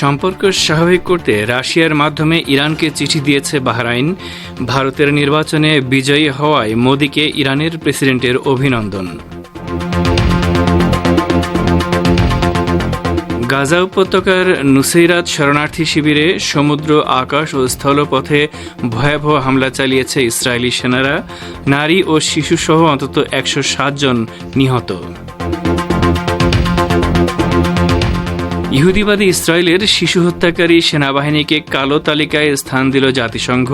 সম্পর্ক স্বাভাবিক করতে রাশিয়ার মাধ্যমে ইরানকে চিঠি দিয়েছে বাহরাইন। ভারতের নির্বাচনে বিজয়ী হওয়ায় মোদীকে ইরানের প্রেসিডেন্টের অভিনন্দন। গাজা উপত্যকার নুসৈরাত শরণার্থী শিবিরে সমুদ্র, আকাশ ও স্থলপথে ভয়াবহ হামলা চালিয়েছে ইসরায়েলি সেনারা। নারী ও শিশুসহ অন্তত একশো জন নিহত। ইহুদিবাদী ইসরায়েলের শিশু হত্যাকারী সেনাবাহিনীকে কালো তালিকায় স্থান দিল জাতিসংঘ।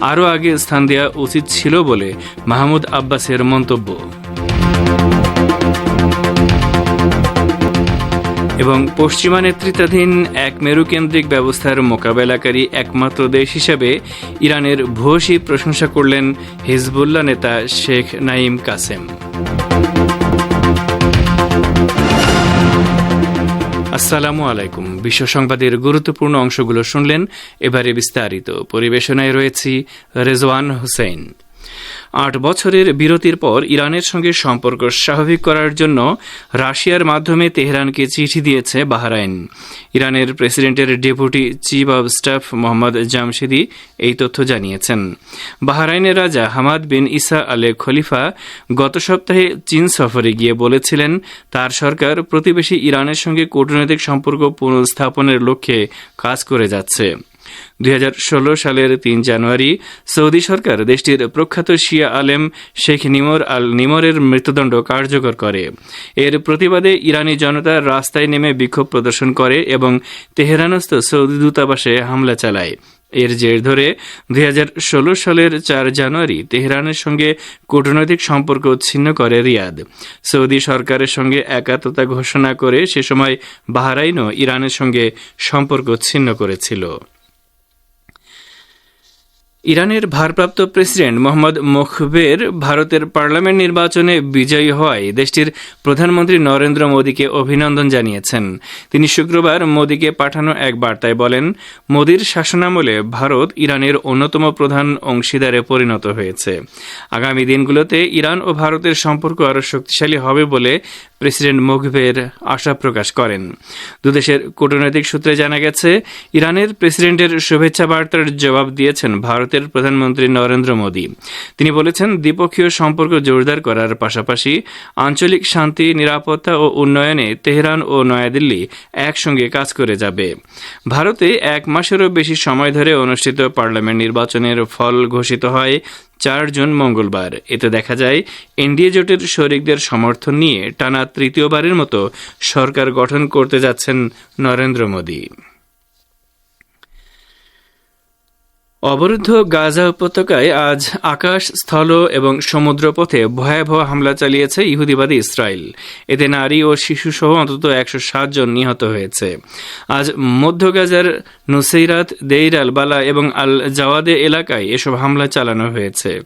আরও আগে স্থান দেওয়া উচিত ছিল বলে মাহমুদ আব্বাসের মন্তব্য। এবং পশ্চিমা নেতৃত্বাধীন এক মেরুকেন্দ্রিক ব্যবস্থার মোকাবেলাকারী একমাত্র দেশ হিসেবে ইরানের ভূয়সী প্রশংসা করলেন হিজবুল্লাহ নেতা শেখ নাইম কাসেম। আসসালামু আলাইকুম। বিশ্ব সংবাদের গুরুত্বপূর্ণ অংশগুলো শুনলেন। এবারে বিস্তারিত। পরিবেশনায় রয়েছি রেজওয়ান হোসেন। আট বছরের বিরতির পর ইরানের সঙ্গে সম্পর্ক স্বাভাবিক করার জন্য রাশিয়ার মাধ্যমে তেহরানকে চিঠি দিয়েছে বাহরাইন। ইরানের প্রেসিডেন্টের deputy chief of staff Mohammad Jamshidi এই তথ্য জানিয়েছেন। বাহরাইনের রাজা হামাদ বিন ইসা আলে খলিফা গত সপ্তাহে চীন সফরে গিয়ে বলেছিলেন, তার সরকার প্রতিবেশী ইরানের সঙ্গে কূটনৈতিক সম্পর্ক পুনঃস্থাপনের লক্ষ্যে কাজ করে যাচ্ছে। দুই হাজার ষোলো সালের তিন জানুয়ারি সৌদি সরকার দেশটির প্রখ্যাত শিয়া আলেম শেখ নিমর আল নিমরের মৃত্যুদণ্ড কার্যকর করে। এর প্রতিবাদে ইরানি জনতা রাস্তায় নেমে বিক্ষোভ প্রদর্শন করে এবং তেহরানস্থ সৌদি দূতাবাসে হামলা চালায়। এর জের ধরে দুই হাজার ষোল সালের চার জানুয়ারি তেহরানের সঙ্গে কূটনৈতিক সম্পর্ক ছিন্ন করে রিয়াদ। সৌদি সরকারের সঙ্গে একাত্মতা ঘোষণা করে সে সময় বাহরাইনও ইরানের সঙ্গে সম্পর্ক ছিন্ন করেছিল। ইরানের ভারপ্রাপ্ত প্রেসিডেন্ট মোহাম্মদ মুখবের ভারতের পার্লামেন্ট নির্বাচনে বিজয়ী হওয়ায় দেশটির প্রধানমন্ত্রী নরেন্দ্র মোদীকে অভিনন্দন জানিয়েছেন। তিনি শুক্রবার মোদীকে পাঠানো এক বার্তায় বলেন, মোদীর শাসনামলে ভারত ইরানের অন্যতম প্রধান অংশীদারে পরিণত হয়েছে। আগামী দিনগুলোতে ইরান ও ভারতের সম্পর্ক আরও শক্তিশালী হবে বলে প্রেসিডেন্ট মুখবের আশা প্রকাশ করেন। দুদেশের কূটনৈতিক সূত্রে জানা গেছে, ইরানের প্রেসিডেন্টের শুভেচ্ছা বার্তার জবাব দিয়েছেন ভারতের ভারতের প্রধানমন্ত্রী নরেন্দ্র মোদী। তিনি বলেছেন, দ্বিপক্ষীয় সম্পর্ক জোরদার করার পাশাপাশি আঞ্চলিক শান্তি, নিরাপত্তা ও উন্নয়নে তেহরান ও নয়াদিল্লি একসঙ্গে কাজ করে যাবে। ভারতে এক মাসেরও বেশি সময় ধরে অনুষ্ঠিত পার্লামেন্ট নির্বাচনের ফল ঘোষিত হয় চার জুন মঙ্গলবার। এতে দেখা যায়, এনডিএ জোটের শরিকদের সমর্থন নিয়ে টানা তৃতীয়বারের মতো সরকার গঠন করতে যাচ্ছেন নরেন্দ্র মোদী। অবরুদ্ধ গাজা উপত্যকায় আজ আকাশ, স্থল এবং সমুদ্রপথে ভয়াবহ হামলা চালিয়েছে ইহুদিবাদী ইসরায়েল। এতে নারী ও শিশুসহ অন্তত একশো জন নিহত হয়েছে। আজ মধ্য গাজার নুসেইরাত, দেইর আল বালা এবং আল জাওয়াদে এলাকায় এসব হামলা চালানো হয়েছে।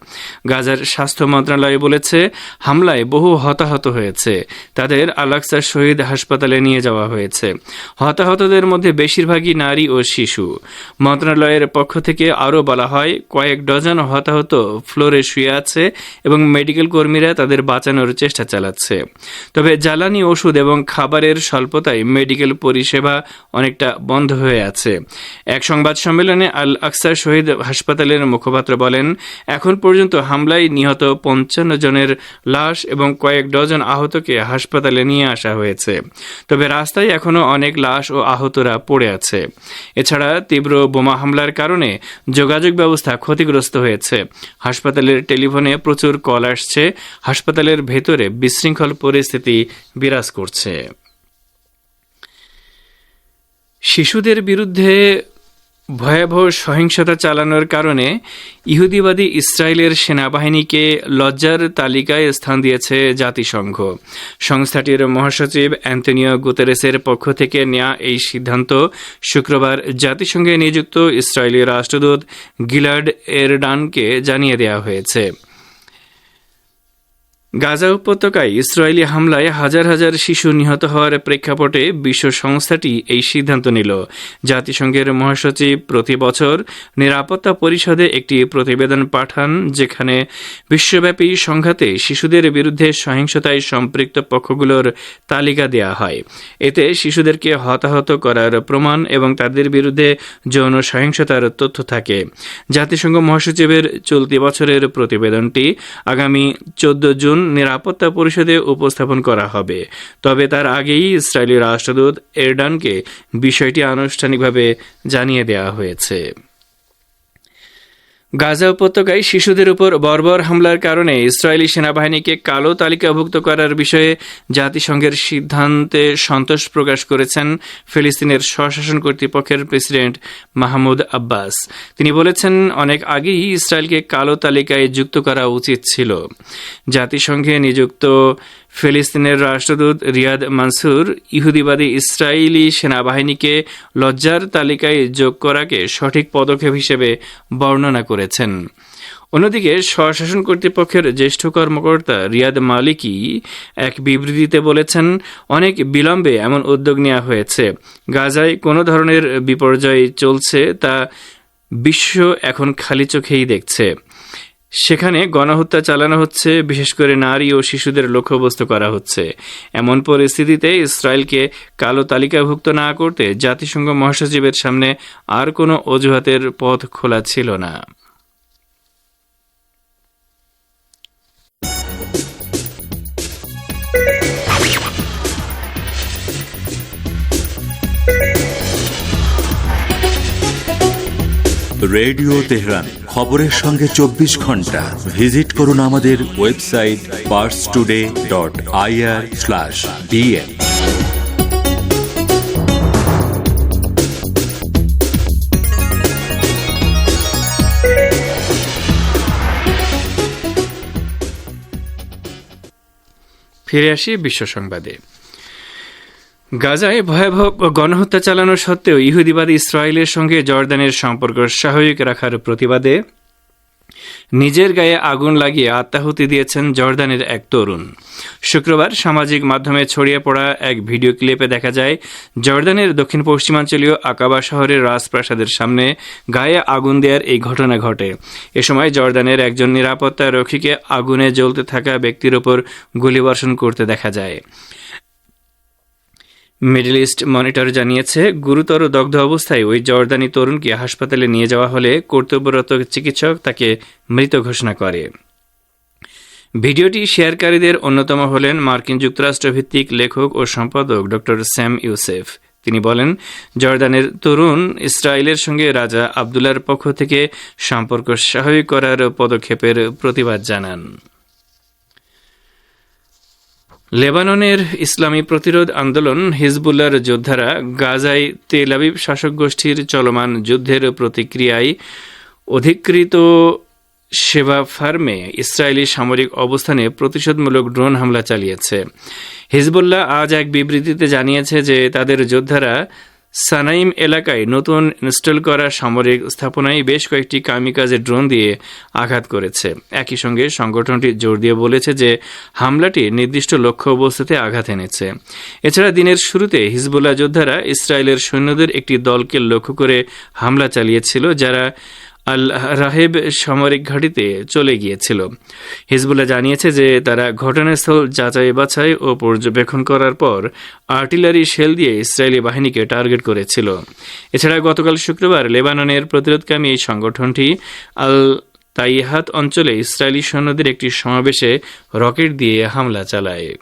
গাজার স্বাস্থ্য মন্ত্রণালয় বলেছে, হামলায় বহু হতাহত হয়েছে। তাদের আলাক্সা শহীদ হাসপাতালে নিয়ে যাওয়া হয়েছে। হতাহতদের মধ্যে বেশিরভাগই নারী ও শিশু। মন্ত্রণালয়ের পক্ষ থেকে আরও বলা হয়, কয়েক ডজন হতাহত ফ্লোরে শুয়ে আছে এবং মেডিকেল কর্মীরা তাদের বাঁচানোর চেষ্টা চালাচ্ছে। তবে জ্বালানি ওষুধ এবং খাবারের স্বল্পতায় মেডিকেল পরিষেবা অনেকটা বন্ধ হয়ে আছে। এক সংবাদ সম্মেলনে আল আকসার শহীদ হাসপাতালের মুখপাত্র বলেন, এখন পর্যন্ত হামলায় নিহত পঞ্চান্ন জনের লাশ এবং কয়েক ডজন আহতকে হাসপাতালে নিয়ে আসা হয়েছে। তবে রাস্তায় এখনও অনেক লাশ ও আহতরা পড়ে আছে। এছাড়া তীব্র বোমা হামলার কারণে যোগাযোগ ব্যবস্থা ক্ষতিগ্রস্ত হয়েছে। হাসপাতালের টেলিফোনে প্রচুর কল আসছে। হাসপাতালের ভেতরে বিশৃঙ্খল পরিস্থিতি বিরাজ করছে। শিশুদের বিরুদ্ধে ভয়াবহ সহিংসতা চালানোর কারণে ইহুদিবাদী ইসরায়েলের সেনাবাহিনীকে লজ্জার তালিকায় স্থান দিয়েছে জাতিসংঘ। সংস্থাটির মহাসচিব অ্যান্তনিও গুতেরেসের পক্ষ থেকে নেওয়া এই সিদ্ধান্ত শুক্রবার জাতিসংঘে নিযুক্ত ইসরায়েলি রাষ্ট্রদূত গিলার্ড এরডানকে জানিয়ে দেওয়া হয়েছে। গাজা উপত্যকায় ইসরায়েলি হামলায় হাজার হাজার শিশু নিহত হওয়ার প্রেক্ষাপটে বিশ্ব সংস্থাটি এই সিদ্ধান্ত নিল। জাতিসংঘের মহাসচিব প্রতি বছর নিরাপত্তা পরিষদে একটি প্রতিবেদন পাঠান, যেখানে বিশ্বব্যাপী সংঘাতে শিশুদের বিরুদ্ধে সহিংসতায় সম্পৃক্ত পক্ষগুলোর তালিকা দেওয়া হয়। এতে শিশুদেরকে হতাহত করার প্রমাণ এবং তাদের বিরুদ্ধে যৌন সহিংসতার তথ্য থাকে। জাতিসংঘ মহাসচিবের চলতি বছরের প্রতিবেদনটি আগামী চোদ্দ জুন নিরাপত্তা পরিষদে উপস্থাপন করা হবে, তবে তার আগেই ইসরায়েলি রাষ্ট্রদূত এরডানকে বিষয়টি আনুষ্ঠানিকভাবে জানিয়ে দেওয়া হয়েছে। গাজা উপত্যকায় শিশুদের উপর বর্বর হামলার কারণে ইসরায়েলি সেনাবাহিনীকে কালো তালিকাভুক্ত করার বিষয়ে জাতিসংঘের সিদ্ধান্তে সন্তোষ প্রকাশ করেছেন ফিলিস্তিনের স্বশাসন কর্তৃপক্ষের প্রেসিডেন্ট মাহমুদ আব্বাস। তিনি বলেছেন, অনেক আগেই ইসরায়েলকে কালো তালিকায় যুক্ত করা উচিত ছিল। জাতিসংঘে নিযুক্ত ফিলিস্তিনের রাষ্ট্রদূত রিয়াদ মানসুর ইহুদিবাদী ইসরায়েলি সেনাবাহিনীকে লজ্জার তালিকায় যোগ করাকে সঠিক পদক্ষেপ হিসেবে বর্ণনা করেছেন। অন্যদিকে স্বশাসন কর্তৃপক্ষের জ্যেষ্ঠ কর্মকর্তা রিয়াদ মালিকি এক বিবৃতিতে বলেছেন, অনেক বিলম্বে এমন উদ্যোগ নেওয়া হয়েছে। গাজায় কোনো ধরনের বিপর্যয় চলছে তা বিশ্ব এখন খালি চোখেই দেখছে। সেখানে গণহত্যা চালানো হচ্ছে, বিশেষ করে নারী ও শিশুদের লক্ষ্যবস্তু করা হচ্ছে। এমন পরিস্থিতিতে ইসরায়েলকে কালো তালিকাভুক্ত না করতে জাতিসংঘ মহাসচিবের সামনে আর কোনো অজুহাতের পথ খোলা ছিল না। রেডিও তেহরান, খবরের সঙ্গে চব্বিশ ঘণ্টা। ভিজিট করুন আমাদের website Pars Today dot IR slash ফিরে আসি বিশ্ব সংবাদে। গাজায় ভয়াবহ গণহত্যা চালানো সত্ত্বেও ইহুদিবাদী ইসরায়েলের সঙ্গে জর্দানের সম্পর্ক স্বাভাবিক রাখার প্রতিবাদে নিজের গায়ে আগুন লাগিয়ে আত্মাহুতি দিয়েছেন জর্দানের এক তরুণ। শুক্রবার সামাজিক মাধ্যমে ছড়িয়ে পড়া এক ভিডিও ক্লিপে দেখা যায়, জর্দানের দক্ষিণ পশ্চিমাঞ্চলীয় আকাবা শহরের রাজপ্রাসাদের সামনে গায়ে আগুন দেওয়ার এই ঘটনা ঘটে। এ সময় জর্দানের একজন নিরাপত্তা রক্ষীকে আগুনে জ্বলতে থাকা ব্যক্তির ওপর গুলিবর্ষণ করতে দেখা যায়। মিডল ইস্ট মনিটর জানিয়েছে, গুরুতর দগ্ধ অবস্থায় ওই জর্দানি তরুণকে হাসপাতালে নিয়ে যাওয়া হলে কর্তব্যরত চিকিৎসক তাকে মৃত ঘোষণা করে। ভিডিওটি শেয়ারকারীদের অন্যতম হলেন মার্কিন যুক্তরাষ্ট্রভিত্তিক লেখক ও সম্পাদক ড স্যাম ইউসেফ। তিনি বলেন, জর্দানের তরুণ ইসরায়েলের সঙ্গে রাজা আবদুল্লার পক্ষ থেকে সম্পর্ক স্বাভাবিক করার পদক্ষেপের প্রতিবাদ জানান। লেবাননের ইসলামী প্রতিরোধ আন্দোলন হিজবুল্লার যোদ্ধারা গাজায় তেল আবিব শাসক গোষ্ঠীর চলমান যুদ্ধের প্রতিক্রিয়ায় অধিকৃত সেবা ফার্মে ইসরায়েলি সামরিক অবস্থানে প্রতিশোধমূলক ড্রোন হামলা চালিয়েছে। হিজবুল্লাহ আজ এক বিবৃতিতে জানিয়েছে যে তাদের যোদ্ধারা সানাইম এলাকায় নতুন ইনস্টল করা সামরিক স্থাপনায় বেশ কয়েকটি কামিকাজে ড্রোন দিয়ে আঘাত করেছে। একই সঙ্গে সংগঠনটি জোর দিয়ে বলেছে যে হামলাটি নির্দিষ্ট লক্ষ্য অবস্থাতে আঘাত এনেছে। এছাড়া দিনের শুরুতে হিজবুল্লাহ যোদ্ধারা ইসরায়েলের সৈন্যদের একটি দলকে লক্ষ্য করে হামলা চালিয়েছিল, যারা আল রাহেব সামরিক ঘাঁটিতে চলে গিয়েছিল। হিজবুল্লাহ জানিয়েছে যে তারা ঘটনাস্থল যাচাই বাছাই ও পর্যবেক্ষণ করার পর আর্টিলারি শেল দিয়ে ইসরায়েলি বাহিনীকে টার্গেট করেছিল। এছাড়া গতকাল শুক্রবার লেবাননের প্রতিরোধকামী এই সংগঠনটি আল তাইহাত অঞ্চলে ইসরায়েলি সৈন্যদের একটি সমাবেশে রকেট দিয়ে হামলা চালায়।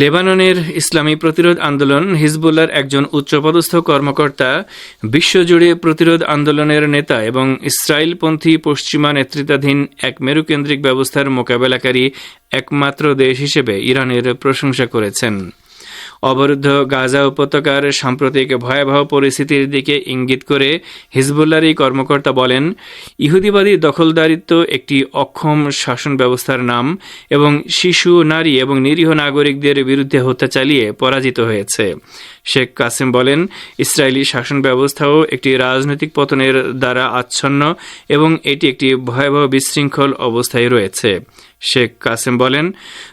লেবাননের ইসলামী প্রতিরোধ আন্দোলন হিজবুল্লার একজন উচ্চপদস্থ কর্মকর্তা, বিশ্বজুড়ে প্রতিরোধ আন্দোলনের নেতা এবং ইসরায়েলপন্থী পশ্চিমা নেতৃত্বাধীন এক মেরুকেন্দ্রিক ব্যবস্থার মোকাবেলাকারী একমাত্র দেশ হিসেবে ইরানের প্রশংসা করেছেন। অবরুদ্ধ গাজা উপত্যকার সাম্প্রতিক ভয়াবহ পরিস্থিতির দিকে ইঙ্গিত করে হিজবুল্লার এই কর্মকর্তা বলেন, ইহুদিবাদী দখলদারিত্ব একটি অক্ষম শাসন ব্যবস্থার নাম এবং শিশু, নারী এবং নিরীহ নাগরিকদের বিরুদ্ধে হত্যা চালিয়ে পরাজিত হয়েছে। শেখ কাসিম বলেন, ইসরায়েলি শাসন ব্যবস্থাও একটি রাজনৈতিক পতনের দ্বারা আচ্ছন্ন এবং এটি একটি ভয়াবহ বিশৃঙ্খল অবস্থায় রয়েছে। শেখ কাসেম বলেন,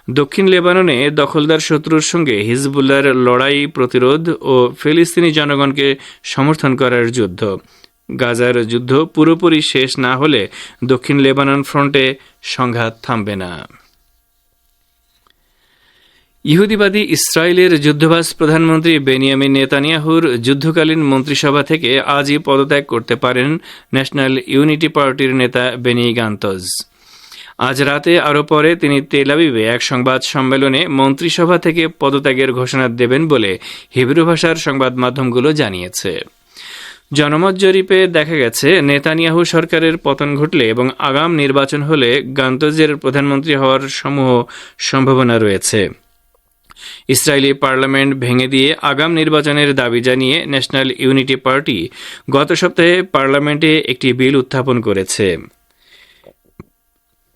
দক্ষিণ লেবাননে দখলদার শত্রুর সঙ্গে হিজবুল্লার লড়াই, প্রতিরোধ ও ফিলিস্তিনি জনগণকে সমর্থন করার যুদ্ধ। গাজার যুদ্ধ পুরোপুরি শেষ না হলে দক্ষিণ লেবানন ফ্রন্টে সংঘাত থামবে না। ইহুদিবাদী ইসরায়েলের যুদ্ধবাস প্রধানমন্ত্রী বেনিয়ামিন নেতানিয়াহুর যুদ্ধকালীন মন্ত্রিসভা থেকে আজই পদত্যাগ করতে পারেন ন্যাশনাল ইউনিটি পার্টির নেতা বেনি গান্তজ। আজ রাতে আরও পরে তিনি তেল আবিবে এক সংবাদ সম্মেলনে মন্ত্রিসভা থেকে পদত্যাগের ঘোষণা দেবেন বলে হিব্রু ভাষার সংবাদ মাধ্যমগুলো জানিয়েছে। জনমত জরিপে দেখা গেছে, নেতানিয়াহু সরকারের পতন ঘটলে এবং আগাম নির্বাচন হলে গান্তজের প্রধানমন্ত্রী হওয়ার সমূহ সম্ভাবনা রয়েছে। ইসরায়েলি পার্লামেন্ট ভেঙে দিয়ে আগাম নির্বাচনের দাবি জানিয়ে ন্যাশনাল ইউনিটি পার্টি গত সপ্তাহে পার্লামেন্টে একটি বিল উত্থাপন করেছে।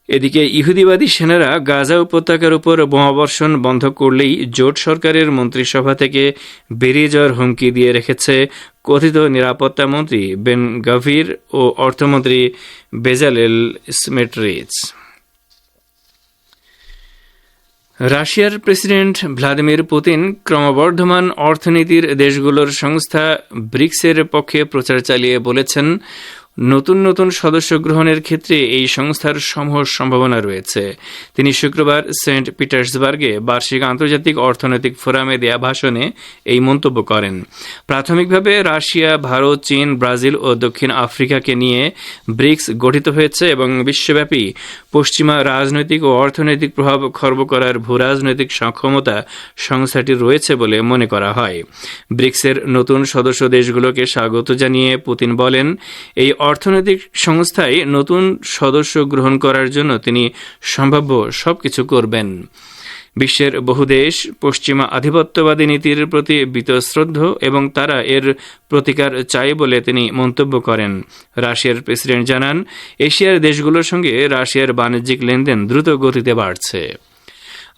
এদিকে ইহুদিবাদী সেনারা গাজা উপত্যকার উপর বোমাবর্ষণ বন্ধ করলেই জোট সরকারের মন্ত্রিসভা থেকে বেরিয়ে যাওয়ার হুমকি দিয়ে রেখেছে কথিত নিরাপত্তা মন্ত্রী বেন গাভির ও অর্থমন্ত্রী বেজালেল স্মেটরিচ। রাশিয়ার প্রেসিডেন্ট ভ্লাদিমির পুতিন ক্রমবর্ধমান অর্থনীতির দেশগুলোর সংস্থা ব্রিক্সের পক্ষে প্রচার চালিয়ে বলেছেন নতুন নতুন সদস্য গ্রহণের ক্ষেত্রে এই সংস্থার সমূহ সম্ভাবনা রয়েছে। তিনি শুক্রবার সেন্ট পিটার্সবার্গে বার্ষিক আন্তর্জাতিক অর্থনৈতিক ফোরামে দেয়া ভাষণে এই মন্তব্য করেন। প্রাথমিকভাবে রাশিয়া, ভারত, চীন, ব্রাজিল ও দক্ষিণ আফ্রিকাকে নিয়ে ব্রিক্স গঠিত হয়েছে এবং বিশ্বব্যাপী পশ্চিমা রাজনৈতিক ও অর্থনৈতিক প্রভাব খর্ব করার ভূরাজনৈতিক সক্ষমতা সংস্থাটির রয়েছে বলে মনে করা হয়। ব্রিক্সের নতুন সদস্য দেশগুলোকে স্বাগত জানিয়ে পুতিন বলেন, এই অর্থনৈতিক সংস্থায় নতুন সদস্য গ্রহণ করার জন্য তিনি সম্ভাব্য সবকিছু করবেন। বিশ্বের বহু দেশ পশ্চিমা আধিপত্যবাদী নীতির প্রতি বিতশ্রদ্ধ এবং তারা এর প্রতিকার চায় বলে তিনি মন্তব্য করেন। রাশিয়ার প্রেসিডেন্ট জানান, এশিয়ার দেশগুলোর সঙ্গে রাশিয়ার বাণিজ্যিক লেনদেন দ্রুত গতিতে বাড়ছে।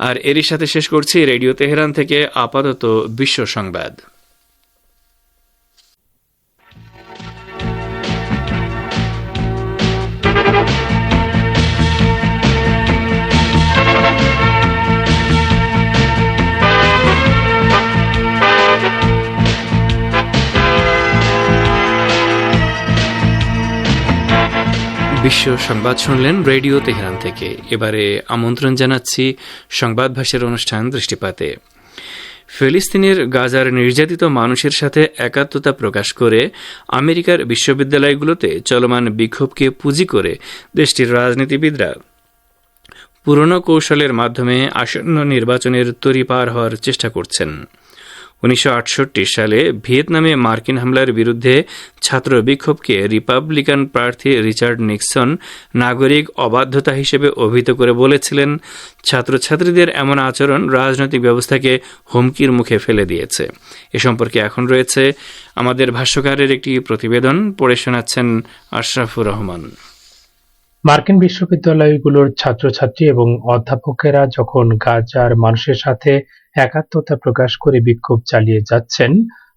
আর এরই সাথে শেষ করছি রেডিও তেহরান থেকে আপাতত বিশ্ব সংবাদ। বিশ্ব সংবাদ শুনলেন রেডিও তেহরান থেকে। এবারে আমন্ত্রণ জানাচ্ছি সংবাদ ভাষের অনুষ্ঠান দৃষ্টিপাতে। ফিলিস্তিনের গাজার নির্যাতিত মানুষের সাথে একাত্মতা প্রকাশ করে আমেরিকার বিশ্ববিদ্যালয়গুলোতে চলমান বিক্ষোভকে পুঁজি করে দেশটির রাজনীতিবিদরা পুরনো কৌশলের মাধ্যমে আসন্ন নির্বাচনের তরি পার হওয়ার চেষ্টা করছেন। উনিশশো সালে ভিয়েতনামে মার্কিন হামলার বিরুদ্ধে ছাত্র বিক্ষোভকে রিপাবলিকান প্রার্থী রিচার্ড নিক্সন নাগরিক অবাধ্যতা হিসেবে অভিহিত করে বলেছিলেন, ছাত্রছাত্রীদের এমন আচরণ রাজনৈতিক ব্যবস্থাকে হুমকির মুখে ফেলে দিয়েছে। এ সম্পর্কে এখন রয়েছে আমাদের ভাষ্যকারের একটি প্রতিবেদন, পড়ে শোনাচ্ছেন আশরাফুর রহমান। মার্কিন বিশ্ববিদ্যালয়গুলোর ছাত্রছাত্রী এবং অধ্যাপকেরা যখন গাজার মানুষের সাথে একাত্মতা প্রকাশ করে বিক্ষোভ চালিয়ে যাচ্ছেন,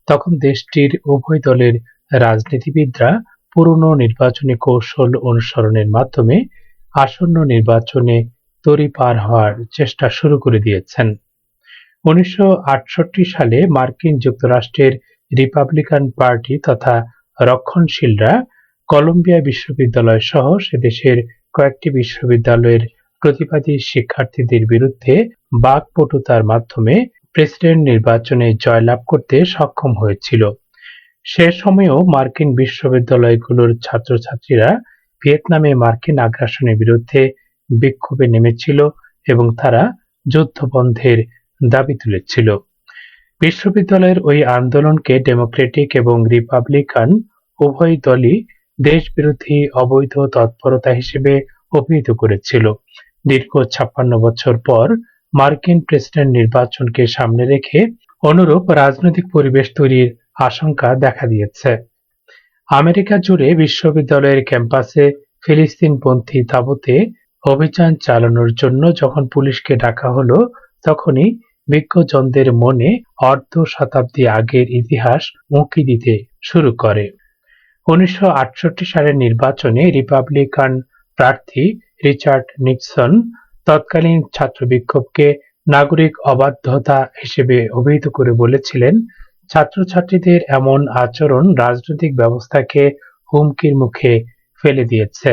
তখন দেশটির উভয় দলের রাজনীতিবিদরা পুরনো নির্বাচনী কৌশল অনুসরণের মাধ্যমে আসন্ন নির্বাচনে তরি পার হওয়ার চেষ্টা শুরু করে দিয়েছেন। উনিশশো আটষট্টি সালে মার্কিন যুক্তরাষ্ট্রের রিপাবলিকান পার্টি তথা রক্ষণশীলরা কলম্বিয়া বিশ্ববিদ্যালয় সহ সে দেশের কয়েকটি বিশ্ববিদ্যালয়ের প্রতিবাদী শিক্ষার্থীদের বিরুদ্ধে বাকপটুতার মাধ্যমে প্রেসিডেন্ট নির্বাচনে জয়লাভ করতে সক্ষম হয়েছিল। সে সময়েও মার্কিন বিশ্ববিদ্যালয়গুলোর ছাত্রছাত্রীরা ভিয়েতনামে মার্কিন আগ্রাসনের বিরুদ্ধে বিক্ষোভে নেমেছিল এবং তারা যুদ্ধবন্ধের দাবি তুলেছিল। বিশ্ববিদ্যালয়ের ওই আন্দোলনকে ডেমোক্রেটিক এবং রিপাবলিকান উভয় দলই দেশবিরোধী অবৈধ তৎপরতা হিসেবে অভিহিত করেছিল। দীর্ঘ ছাপ্পান্ন বছর পর মার্কিন প্রেসিডেন্ট নির্বাচনকে সামনে রেখে অনুরূপ রাজনৈতিক পরিবেশ তৈরির আশঙ্কা দেখা দিয়েছে। আমেরিকা জুড়ে বিশ্ববিদ্যালয়ের ক্যাম্পাসে ফিলিস্তিনপন্থী তাঁবুতে অভিযান চালানোর জন্য যখন পুলিশকে ডাকা হলো, তখনই বিজ্ঞজনদের মনে অর্ধ শতাব্দী আগের ইতিহাস উঁকি দিতে শুরু করে। উনিশশো আটষট্টি সালের নির্বাচনে রিপাবলিকান প্রার্থী রিচার্ড নিক্সন তৎকালীন ছাত্র বিক্ষোভকে নাগরিক অবাধ্যতা হিসেবে অভিহিত করে বলেছিলেন, ছাত্রছাত্রীদের এমন আচরণ রাজনৈতিক ব্যবস্থাকে হুমকির মুখে ফেলে দিয়েছে।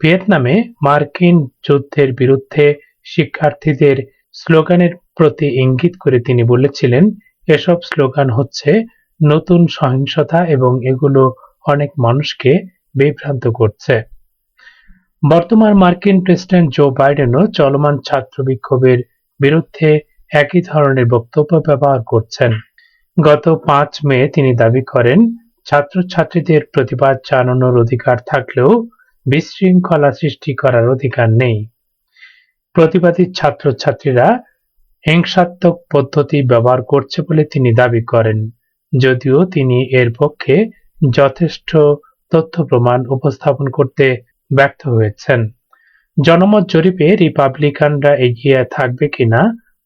ভিয়েতনামে মার্কিন যুদ্ধের বিরুদ্ধে শিক্ষার্থীদের স্লোগানের প্রতি ইঙ্গিত করে তিনি বলেছিলেন, এসব স্লোগান হচ্ছে নতুন সহিংসতা এবং এগুলো অনেক মানুষকে বিভ্রান্ত করছে। বর্তমান মার্কিন প্রেসিডেন্ট জো বাইডেনও চলমান ছাত্র বিক্ষোভের বিরুদ্ধে একই ধরনের বক্তব্য ব্যবহার করছেন। গত পাঁচ মে তিনি দাবি করেন, ছাত্রছাত্রীদের প্রতিবাদ জানানোর অধিকার থাকলেও বিশৃঙ্খলা সৃষ্টি করার অধিকার নেই। প্রতিবাদী ছাত্রছাত্রীরা হিংসাত্মক পদ্ধতি ব্যবহার করছে বলে তিনি দাবি করেন, যদিও তিনি এর পক্ষে যথেষ্ট তথ্য প্রমাণ উপস্থাপন করতে ব্যর্থ হয়েছেন। জনমত জরিপে রিপাবলিকানরা এগিয়ে থাকবে কিনা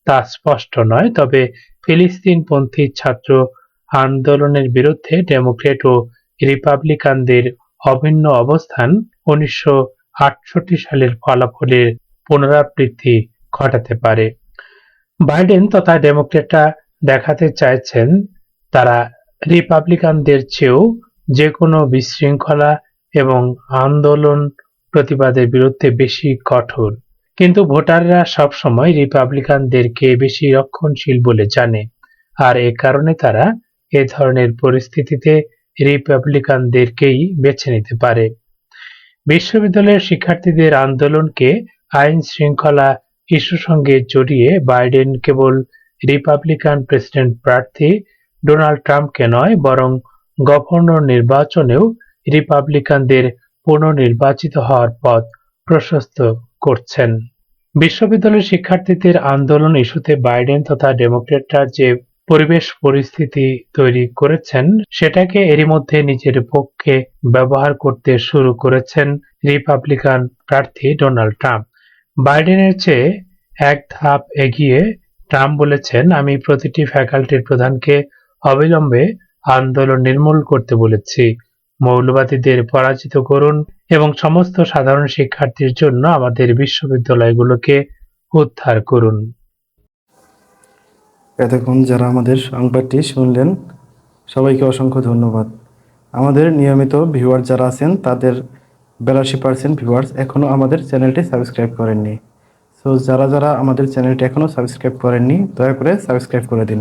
তা স্পষ্ট নয়, তবে ফিলিস্তিনপন্থী ছাত্র আন্দোলনের বিরুদ্ধে ডেমোক্রেট ও রিপাবলিকানদের অভিন্ন অবস্থান উনিশশো আটষট্টি সালের ফলাফলের পুনরাবৃত্তি ঘটাতে পারে। বাইডেন তথা ডেমোক্রেটরা দেখাতে চাইছেন তারা রিপাবলিকানদের চেয়েও যে কোনো বিশৃঙ্খলা এবং আন্দোলন প্রতিবাদের বিরুদ্ধে বেশি কঠোর। কিন্তু ভোটাররা সবসময় রিপাবলিকানদেরকে বেশি রক্ষণশীল বলে জানে, আর এ কারণে তারা এ ধরনের পরিস্থিতিতে রিপাবলিকানদেরকেই বেছে নিতে পারে। বিশ্ববিদ্যালয়ের শিক্ষার্থীদের আন্দোলনকে আইন শৃঙ্খলা ইস্যুর সঙ্গে জড়িয়ে বাইডেন কেবল রিপাবলিকান প্রেসিডেন্ট প্রার্থী ডোনাল্ড ট্রাম্পকে নয়, বরং গভর্নর নির্বাচনেও রিপাবলিকানদের পুনর্নির্বাচিত হওয়ার পথ প্রশস্ত করছেন। বিশ্ববিদ্যালয়ের শিক্ষার্থীদের আন্দোলন ইস্যুতে বাইডেন তথা ডেমোক্রেটরা যে পরিবেশ পরিস্থিতি তৈরি করেছেন, সেটাকে এরই মধ্যে নিজের পক্ষে ব্যবহার করতে শুরু করেছেন রিপাবলিকান প্রার্থী ডোনাল্ড ট্রাম্প। বাইডেনের চেয়ে এক ধাপ এগিয়ে ট্রাম্প বলেছেন, আমি প্রতিটি ফ্যাকাল্টির প্রধানকে অবিলম্বে আন্দোলন নির্মূল করতে বলেছি। মৌলবাদীদের পরাজিত করুন এবং সমস্ত সাধারণ শিক্ষার্থীর জন্য আমাদের বিশ্ববিদ্যালয়গুলোকে উদ্ধার করুন। এতক্ষণ যারা আমাদের সংবাদটি শুনলেন, সবাইকে অসংখ্য ধন্যবাদ। আমাদের নিয়মিত ভিউয়ার যারা আছেন, তাদের বিরাশি পার্সেন্ট ভিউয়ার্স এখনও আমাদের চ্যানেলটি সাবস্ক্রাইব করেননি। সো যারা যারা আমাদের চ্যানেলটি এখনও সাবস্ক্রাইব করেননি, দয়া করে সাবস্ক্রাইব করে দিন।